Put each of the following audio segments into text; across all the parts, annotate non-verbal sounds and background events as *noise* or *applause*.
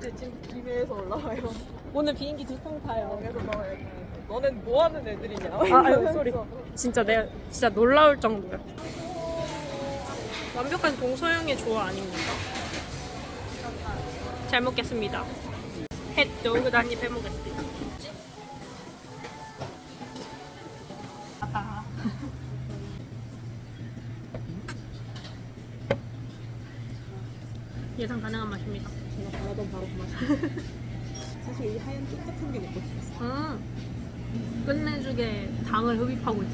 네, 지금 김해에서 올라와요. 오늘 비행기 두 통 타요. 그래서 너네 너넨 뭐 하는 애들이냐? 아, 아유, 쏘리. 진짜 내가 진짜 놀라울 정도야. 완벽한 동서양의 조화 아닙니까? 잘 먹겠습니다. 햇도 한입 해먹겠습니다. 아하. 예상 가능한 맛입니다. 바라던 바로 그 맛이. *laughs* 사실 이 하얀 촉촉한 게 먹고 싶었어. 음, 끝내주게 당을 흡입하고 있어.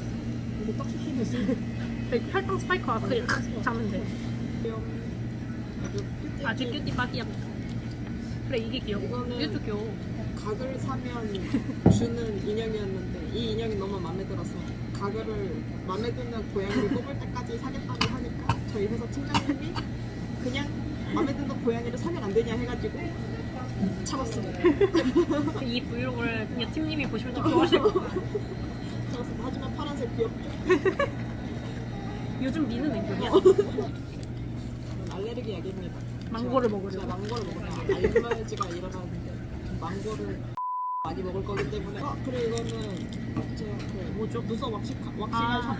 이거 딱 힘있어. *laughs* 혈당 스파이크 와서 그냥 탁 잡으면 돼. 아주 큐티. 아주 큐티 빠기야. 그래 이게 귀여워. 이거는- 이것도 귀여워. 가글을 사면 *laughs* 주는 인형이었는데 이 인형이 너무 마음에 들어서 가글을 마음에 드는 고양이를 뽑을 때까지 사겠다고 하니까 저희 회사 팀장님이 그냥 마음에 드는 고양이를 사면 안 되냐 해가지고 참았습니다. *laughs* 이 브이로그를 그냥 팀님이 보시면 좀 좋아하실 것 같아요. 참았습니다. 하지만 파란색 귀엽죠? *laughs* 요즘 미는 냉동이야. 저는 *laughs* 알레르기 약입니다. 망고를 제가- 먹으려고. 제가 망고를 먹으려고 알레르기가 일어나는데 망고를 많이 먹을 거기 때문에 아 그래 이거는 제가 그 뭐죠? 눈썹 왁싱 왁싱을 아.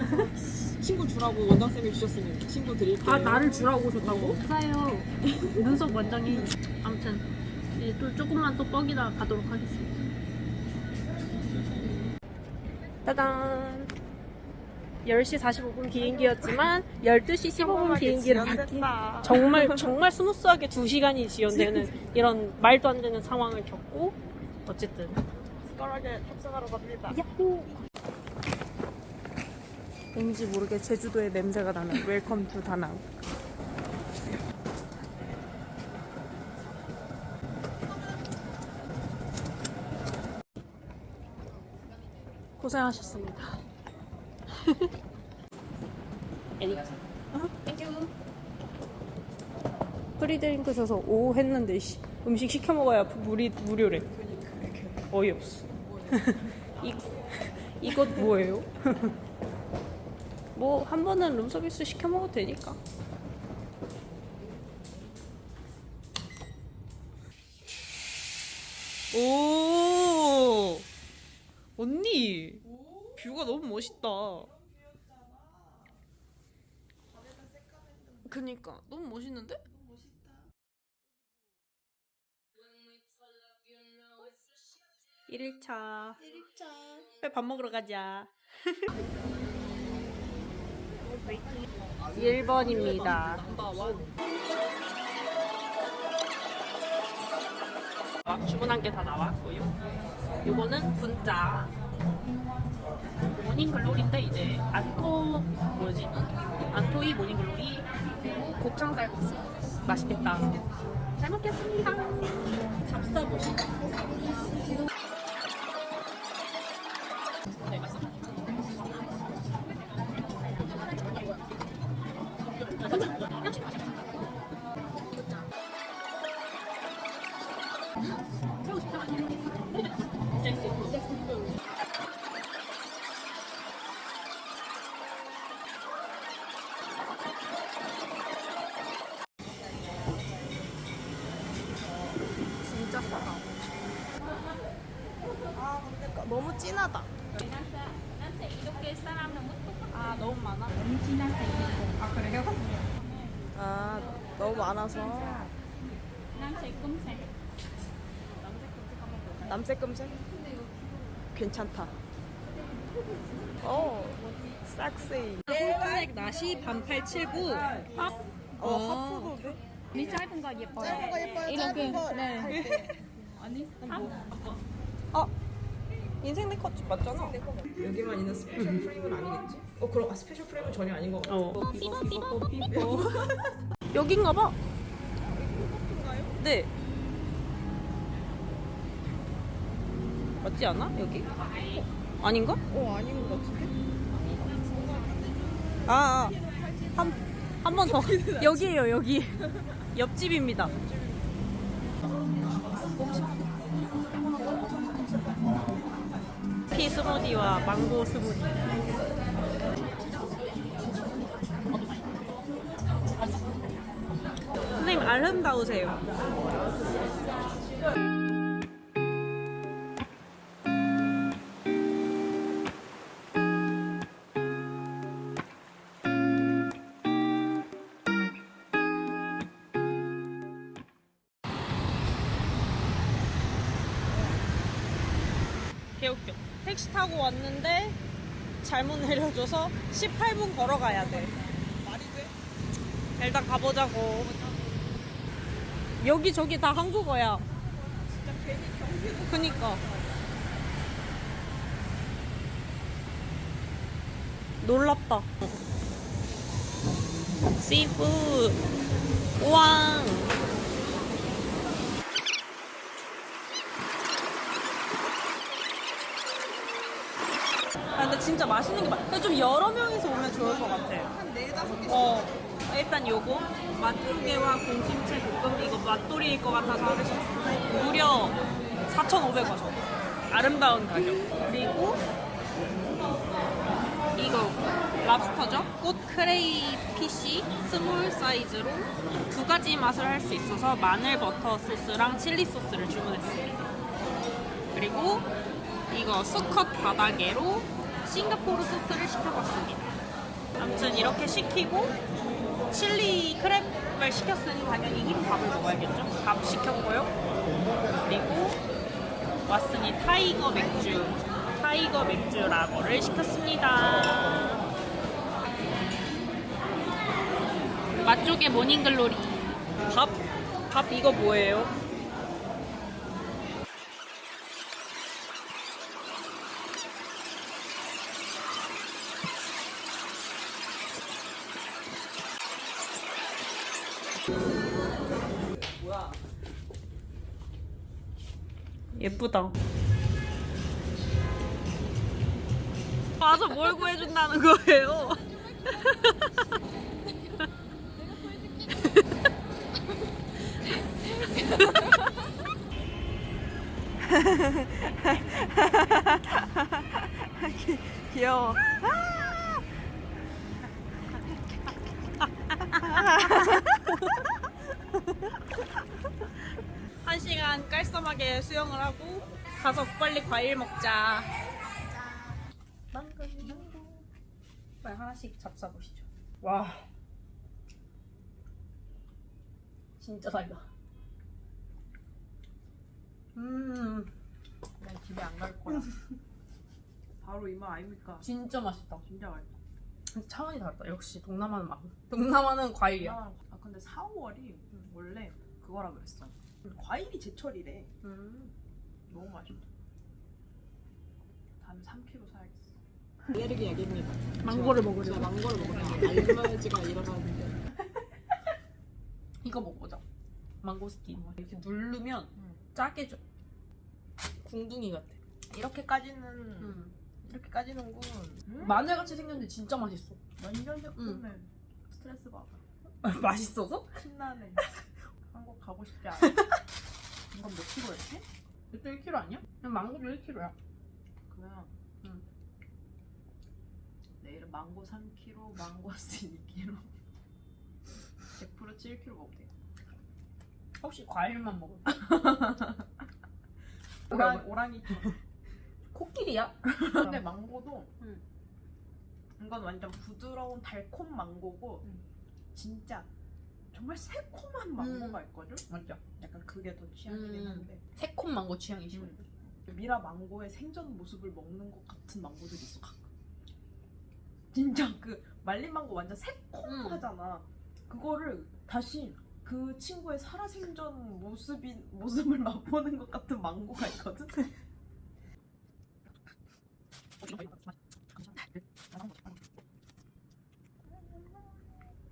친구 주라고 원장 쌤이 주셨으니 친구 드릴게요. 아 나를 주라고 오셨다고? 사요. *laughs* 눈썹 원장이. 아무튼 이제 또 조금만 또 뻑이다 가도록 하겠습니다. 따단. 10시 45분 비행기였지만 12시 15분 비행기를 받기 정말 정말 *laughs* 스무스하게 2시간이 지연되는 이런 말도 안 되는 상황을 겪고 어쨌든 스컬하게 탑승하러 갑니다. 야호! 왠지 모르게 제주도의 냄새가 나는 웰컴 투 다낭. 고생하셨습니다. 에릭. 땡큐. 프리드링크 줘서 오 했는데 씨, 음식 시켜 먹어야 물이 무료래. 어이없어. *laughs* 이, 이것 뭐예요? *laughs* 뭐 한 번은 룸서비스 시켜 먹어도 되니까. 오 언니 뷰가 너무 멋있다. 그니까 너무 멋있는데? 1일차. 1일차. 밥 먹으러 가자. *laughs* 1번입니다. 주문한 게 다 나왔고요. 요거는 분짜. 모닝글로리인데 이제 안토 뭐지? 안토이 모닝글로리 그리고 곱창 쌀국수. 맛있겠다. 잘 먹겠습니다. 잡숴보시 네, 진하다. 아 너무 많아 아 그래요? 아 너무 많아서. 남색 검색? 괜찮다. 어, 싹세이. 홀트넥 나시 반팔 79 팝 어, 하프도 돼? 이 짧은 거 예뻐요 짧은 거 예뻐요. 짧은 거. 네. 아니, 아, 인생 네컷 맞잖아. 여기만 있는 스페셜 프레임은 아니겠지? 어, 그럼 아, 스페셜 프레임은 전혀 아닌 것 같아. 어. 여긴가 봐 네. 맞지 않아? 여기? 어, 아닌가? 어, 아닌 것 같은데? 아, 아. 한, 한 번 더. 여기에요, 여기. 옆집입니다. 커피 스무디와 망고 스무디. 선생님 아름다우세요. 개웃겨 택시 타고 왔는데 잘못 내려줘서 18분 걸어가야 돼. 말이 돼? 일단 가보자고. 여기 저기 다 한국어야. 진짜 괜히 경기도 그니까. 놀랍다. 씨푸드. 우왕. 아, 근데 진짜 맛있는 게 많. 근데 좀 여러 명이서 오면 좋을 것 같아. 한 네 다섯 개씩 어, 일단 요거 맛조개와 공심채 볶음 이거 맛돌이일 것 같아서 무려 4,500원. 아름다운 가격. 그리고 이거 랍스터죠? 꽃 크레이 피시 스몰 사이즈로 두 가지 맛을 할 수 있어서 마늘 버터 소스랑 칠리 소스를 주문했습니다. 그리고 이거 수컷 바닥에로 싱가포르 소스를 시켜봤습니다. 아무튼 이렇게 시키고 칠리 크랩을 시켰으니 당연히 김밥을 먹어야겠죠. 밥 시켰고요. 그리고 왔으니 타이거 맥주, 타이거 맥주 라거를 시켰습니다. 맛조개 모닝글로리. 밥? 밥 이거 뭐예요? 예쁘다. 와서 뭘 구해준다는 거예요? 귀여워. *laughs* 한 시간 깔쌈하게 수영을 하고 가서 빨리 과일 먹자. 망고, 망고. 빨리 하나씩 잡숴보시죠. 와. 진짜 달다. 음, 난 집에 안 갈 거야. *laughs* 바로 이말 아닙니까? 진짜 맛있다. 진짜 맛있다. 차원이 다르다. 역시 동남아는 맛. 동남아는 과일이야. 아 근데 4, 5월이 원래 그거라 그랬어. 과일이 제철이래. 음. 너무 맛있다. 다음에 3kg 사야겠어. 알레르기 약입니다. 망고를 먹으려고. 제가 망고를 먹으려고 알러지가 일어나는데. *laughs* 이거 먹어보자. 망고스틴. 이렇게 누르면 음. 짜게 줘. 궁둥이 같아. 이렇게까지는 음. 이렇게까지는 군. 음? 마늘같이 생겼는데 진짜 맛있어. 완전 예쁘네. 스트레스 받아. *laughs* 맛있어서? 신나네. 가고 싶지 않아. *laughs* 이건 몇 킬로였지? 이것도 1kg 아니야? 그냥 망고도 1kg야. 그냥 응. 내일은 망고 3kg, 망고스틴 2kg. 100% 7kg 먹으면 돼. 혹시 과일만 먹어? *laughs* 오랑, 오랑이 *laughs* 코끼리야? 근데 망고도 응. 이건 완전 부드러운 달콤 망고고 응. 진짜 정말 새콤한 망고가 음. 있거든. 맞죠? 약간 그게 더 취향이긴 음. 한데 새콤 망고 취향이시고 음. 그 미라 망고의 생전 모습을 먹는 것 같은 망고들이 있어 진짜 그 말린 망고 완전 새콤하잖아. 음. 그거를 다시 그 친구의 살아생전 모습인 모습을 *laughs* 맛보는 것 같은 망고가 있거든. *laughs*